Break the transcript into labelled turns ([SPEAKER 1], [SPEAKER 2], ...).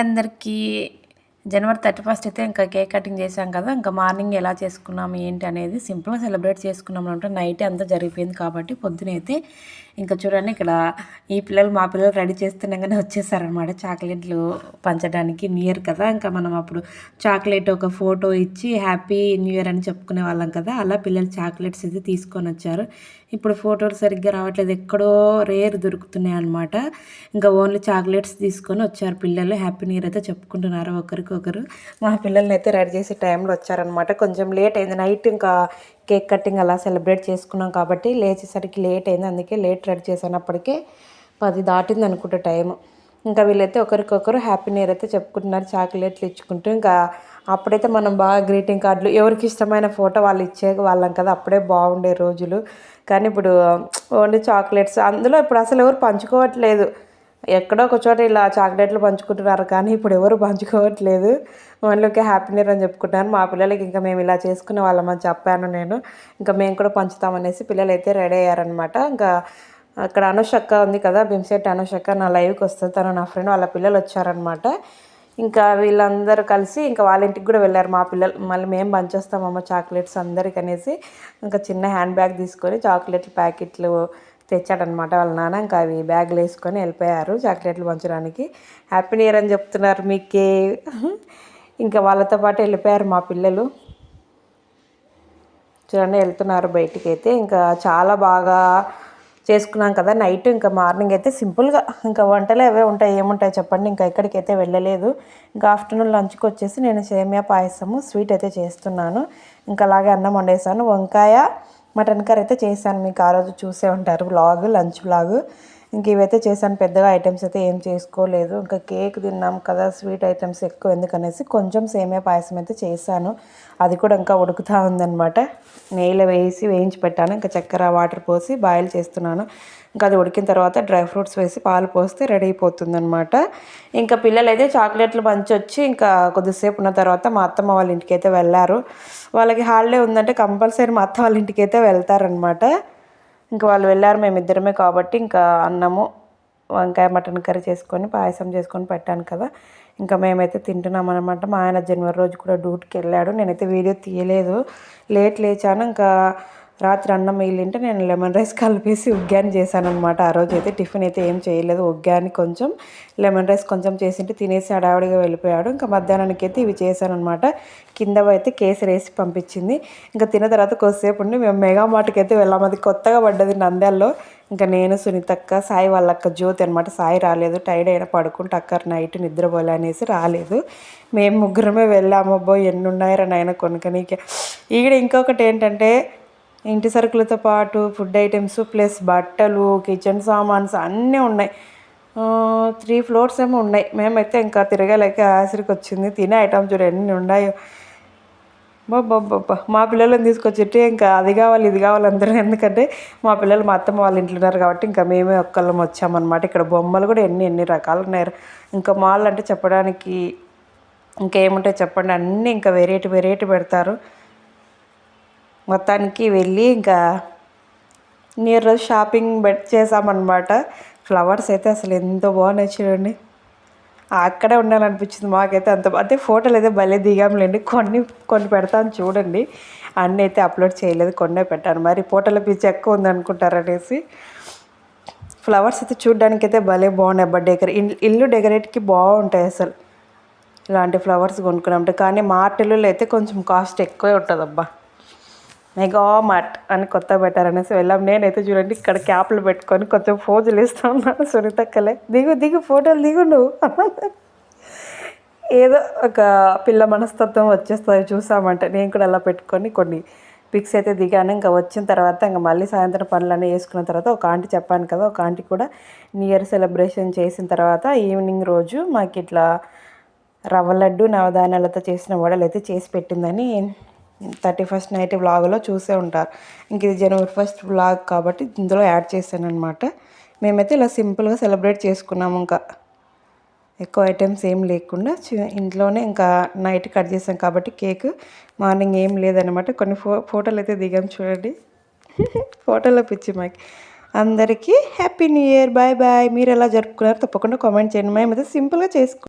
[SPEAKER 1] అందరికీ జనవరి thirty first అయితే ఇంకా కేక్ కటింగ్ చేసాం కదా ఇంకా మార్నింగ్ ఎలా చేసుకున్నాం ఏంటి అనేది సింపుల్గా సెలబ్రేట్ చేసుకున్నాం అంటే నైట్ అంతా జరిగిపోయింది కాబట్టి పొద్దునైతే ఇంకా చూడండి ఇక్కడ ఈ పిల్లలు మా పిల్లలు రెడీ చేస్తున్నాగానే వచ్చేసారనమాట చాక్లెట్లు పంచడానికి న్యూ ఇయర్ కదా ఇంకా మనం అప్పుడు చాక్లెట్ ఒక ఫోటో ఇచ్చి హ్యాపీ న్యూ ఇయర్ అని చెప్పుకునే వాళ్ళం కదా అలా పిల్లలు చాక్లెట్స్ అయితే తీసుకొని వచ్చారు. ఇప్పుడు ఫోటోలు సరిగ్గా రావట్లేదు ఎక్కడో రేర్ దొరుకుతున్నాయి అనమాట ఇంకా ఓన్లీ చాక్లెట్స్ తీసుకొని వచ్చారు పిల్లలు. హ్యాపీ న్యూ ఇయర్ అయితే చెప్పుకుంటున్నారు ఒకరికి ఒకరు మా పిల్లల్ని అయితే రెడీ చేసే టైంలో వచ్చారనమాట కొంచెం లేట్ అయింది. నైట్ ఇంకా కేక్ కటింగ్ అలా సెలబ్రేట్ చేసుకున్నాం కాబట్టి లేచేసరికి లేట్ అయింది. అందుకే లేట్ రెడీ చేసినప్పటికే పది దాటింది అనుకుంటే టైం ఇంకా వీళ్ళైతే ఒకరికొకరు హ్యాపీ నియర్ అయితే చెప్పుకుంటున్నారు. చాక్లెట్లు ఇచ్చుకుంటూ ఇంకా అప్పుడైతే మనం బాగా గ్రీటింగ్ కార్డులు ఎవరికి ఇష్టమైన ఫోటో వాళ్ళు ఇచ్చే వాళ్ళం కదా. అప్పుడే బాగుండే రోజులు. కానీ ఇప్పుడు ఓన్లీ చాక్లెట్స్. అందులో ఇప్పుడు అసలు ఎవరు పంచుకోవట్లేదు. ఎక్కడో ఒక చోట ఇలా చాక్లెట్లు పంచుకుంటున్నారు కానీ ఇప్పుడు ఎవరు పంచుకోవట్లేదు. ఓన్లీ ఒక హ్యాపీ అని చెప్పుకుంటున్నాను మా పిల్లలకి ఇంకా మేము ఇలా చేసుకునే వాళ్ళమని చెప్పాను నేను. ఇంకా మేము కూడా పంచుతామనేసి పిల్లలు అయితే రెడీ అయ్యారనమాట ఇంకా అక్కడ అనుషక్క ఉంది కదా బింసెట్ అనుషక్క నా లైవ్కి వస్తుంది. తను నా ఫ్రెండ్ వాళ్ళ పిల్లలు వచ్చారనమాట ఇంకా వీళ్ళందరూ కలిసి ఇంకా వాళ్ళ ఇంటికి కూడా వెళ్ళారు. మా పిల్లలు మళ్ళీ మేము పంచేస్తామమ్మ చాక్లెట్స్ అందరికీ అనేసి. ఇంకా చిన్న హ్యాండ్ బ్యాగ్ తీసుకొని చాక్లెట్లు ప్యాకెట్లు తెచ్చాడనమాట వాళ్ళ నాన్న. ఇంకా అవి బ్యాగ్లు వేసుకొని వెళ్ళిపోయారు చాక్లెట్లు పంచడానికి. హ్యాపీ నియర్ ఇయర్ అని చెప్తున్నారు మీకే. ఇంకా వాళ్ళతో పాటు వెళ్ళిపోయారు మా పిల్లలు. చూడండి వెళ్తున్నారు బయటికి అయితే ఇంకా చాలా బాగా చేసుకున్నాం కదా నైట్. ఇంకా మార్నింగ్ అయితే సింపుల్గా ఇంకా వంటలు అవే ఉంటాయి ఏముంటాయి చెప్పండి. ఇంకా ఎక్కడికి అయితే వెళ్ళలేదు. ఇంకా ఆఫ్టర్నూన్ లంచ్కి వచ్చేసి నేను సేమియా పాయసము స్వీట్ అయితే చేస్తున్నాను. ఇంకా అలాగే అన్నం వండేసాను. వంకాయ మటన్ కర్రీ అయితే చేశాను. మీకు ఆ రోజు చూసే ఉంటారు. వ్లాగ్ లంచ్ వ్లాగ్ ఇంక ఇవైతే చేశాను. పెద్దగా ఐటమ్స్ అయితే ఏం చేసుకోలేదు. ఇంకా కేక్ తిన్నాం కదా స్వీట్ ఐటమ్స్ ఎక్కువ ఎందుకనేసి కొంచెం సేమే పాయసం అయితే చేశాను. అది కూడా ఇంకా ఉడుకుతూ ఉందనమాట నెయ్యిలో వేసి వేయించి పెట్టాను. ఇంకా చక్కెర వాటర్ పోసి బాయిల్ చేస్తున్నాను. ఇంకా అది ఉడికిన తర్వాత డ్రై ఫ్రూట్స్ వేసి పాలు పోస్తే రెడీ అయిపోతుంది అనమాట ఇంకా పిల్లలు అయితే చాక్లెట్లు మంచి వచ్చి ఇంకా కొద్దిసేపు ఉన్న తర్వాత మా అత్తమ్మ వాళ్ళ ఇంటికి అయితే వెళ్ళారు. వాళ్ళకి హాలిడే ఉందంటే కంపల్సరీ మా అత్త వాళ్ళ ఇంటికి అయితే వెళ్తారనమాట ఇంకా వాళ్ళు వెళ్ళారు మేమిద్దరమే కాబట్టి ఇంకా అన్నము వంకాయ మటన్ కర్రీ చేసుకొని పాయసం చేసుకొని పెట్టాను కదా. ఇంకా మేమైతే తింటున్నాం అనమాట మా ఆయన జనవరి రోజు కూడా డ్యూటీకి వెళ్ళాడు. నేనైతే వీడియో తీయలేదు. లేట్ లేచాను. ఇంకా రాత్రి అన్నం మిగిలింటే నేను లెమన్ రైస్ కలిపేసి ఉగ్గాని చేశాను అనమాట ఆ రోజు అయితే టిఫిన్ అయితే ఏం చేయలేదు. ఉగ్గాని కొంచెం లెమన్ రైస్ కొంచెం చేసింటే తినేసి హడావిడిగా వెళ్ళిపోయాడు. ఇంకా మధ్యాహ్నానికి అయితే ఇవి చేశాను అనమాట కింద అయితే కేసరి వేసి పంపించింది. ఇంకా తిన్న తర్వాత కొద్దిసేపు ఉండి మేము మెగా మార్ట్కి అయితే వెళ్ళాము అది కొత్తగా పడ్డది నంద్యాల్లో. ఇంకా నేను సునీతక్క సాయి వాళ్ళక్క జ్యోతి అనమాట సాయి రాలేదు. టైర్డ్ అయినా పడుకుంటే. అక్క నైట్ నిద్రపోలే అనేసి రాలేదు. మేము ముగ్గురమే వెళ్ళాము అబ్బో ఎన్ని ఉన్నాయని నాయన కొనుక్కనీకి ఈడ ఇంకొకటి ఏంటంటే ఇంటి సరుకులతో పాటు ఫుడ్ ఐటమ్స్ ప్లస్ బట్టలు కిచెన్ సామాన్స్ అన్నీ ఉన్నాయి. త్రీ ఫ్లోర్స్ ఏమో ఉన్నాయి. మేమైతే ఇంకా తిరగలేక ఆసరికి వచ్చింది తినే ఐటమ్స్ చూడ ఎన్ని ఉన్నాయో. బాబ్బా మా పిల్లలను తీసుకొచ్చి ఇంకా అది కావాలి ఇది కావాలి అందరూ. ఎందుకంటే మా పిల్లలు మా అత్తమ్మ వాళ్ళ ఇంట్లో ఉన్నారు కాబట్టి ఇంకా మేమే ఒక్కళ్ళం వచ్చామన్నమాట. ఇక్కడ బొమ్మలు కూడా ఎన్ని ఎన్ని రకాలు ఉన్నాయి ఇంకా మాల్ అంటే చెప్పడానికి ఇంకేముంటాయి చెప్పండి. అన్నీ ఇంకా వెరైటీ వెరైటీ పెడతారు. మొత్తానికి వెళ్ళి ఇంకా నియర్ రోజు షాపింగ్ బెట్ చేసామన్నమాట ఫ్లవర్స్ అయితే అసలు ఎంతో బాగున్నాయి చూడండి. అక్కడే ఉండాలనిపించింది మాకైతే అంత అదే ఫోటోలు అయితే భలే దిగాంలేండి. కొన్ని కొన్ని పెడతాను చూడండి. అన్నీ అయితే అప్లోడ్ చేయలేదు కొన్నే పెట్టాను. మరి ఫోటోల పిచ్చి ఎక్కువ ఉంది ఫ్లవర్స్ అయితే చూడడానికి అయితే భలే బాగున్నాయి బట్ డెకరే ఇల్లు డెకరేట్కి బాగుంటాయి అసలు. ఇలాంటి ఫ్లవర్స్ కొనుక్కున్నాం కానీ మార్టెల్లో అయితే కొంచెం కాస్ట్ ఎక్కువే ఉంటుంది అబ్బా మెగా మార్ట్ అని కొత్త పెట్టారనేసి వెళ్ళాం. నేనైతే చూడండి ఇక్కడ క్యాప్లు పెట్టుకొని కొంచెం ఫోజులు ఇస్తూ ఉన్నాను. సునీతక్కలే దిగు దిగు ఫోటోలు దిగు నువ్వు. ఏదో ఒక పిల్ల మనస్తత్వం వచ్చేస్తుంది చూసామంటే. నేను కూడా అలా పెట్టుకొని కొన్ని పిక్స్ అయితే దిగాను. ఇంకా వచ్చిన తర్వాత ఇంకా మళ్ళీ సాయంత్రం పనులన్నీ వేసుకున్న తర్వాత ఒక ఆంటీ చెప్పాను కదా ఒక ఆంటీ కూడా న్యూ ఇయర్ సెలబ్రేషన్ చేసిన తర్వాత ఈవినింగ్ రోజు మాకు ఇట్లా రవ్వ లడ్డు నవధాన్యాలతో చేసిన వడలు అయితే చేసి పెట్టిందని థర్టీ ఫస్ట్ నైట్ వ్లాగ్లో చూసే ఉంటారు. ఇంక ఇది జనవరి ఫస్ట్ వ్లాగ్ కాబట్టి ఇందులో యాడ్ చేశాను అనమాట మేమైతే ఇలా సింపుల్గా సెలబ్రేట్ చేసుకున్నాము ఇంకా. ఎక్కువ ఐటమ్స్ ఏం లేకుండా ఇంట్లోనే ఇంకా నైట్ కట్ చేసాం కాబట్టి కేక్ మార్నింగ్ ఏం లేదనమాట కొన్ని ఫో ఫోటోలు అయితే దిగాం చూడండి. ఫోటోలో పిచ్చి మాకు. అందరికీ happy new year. Bye bye. మీరు ఎలా జరుపుకున్నారు తప్పకుండా కామెంట్ చేయండి. మేమైతే సింపుల్గా చేసుకు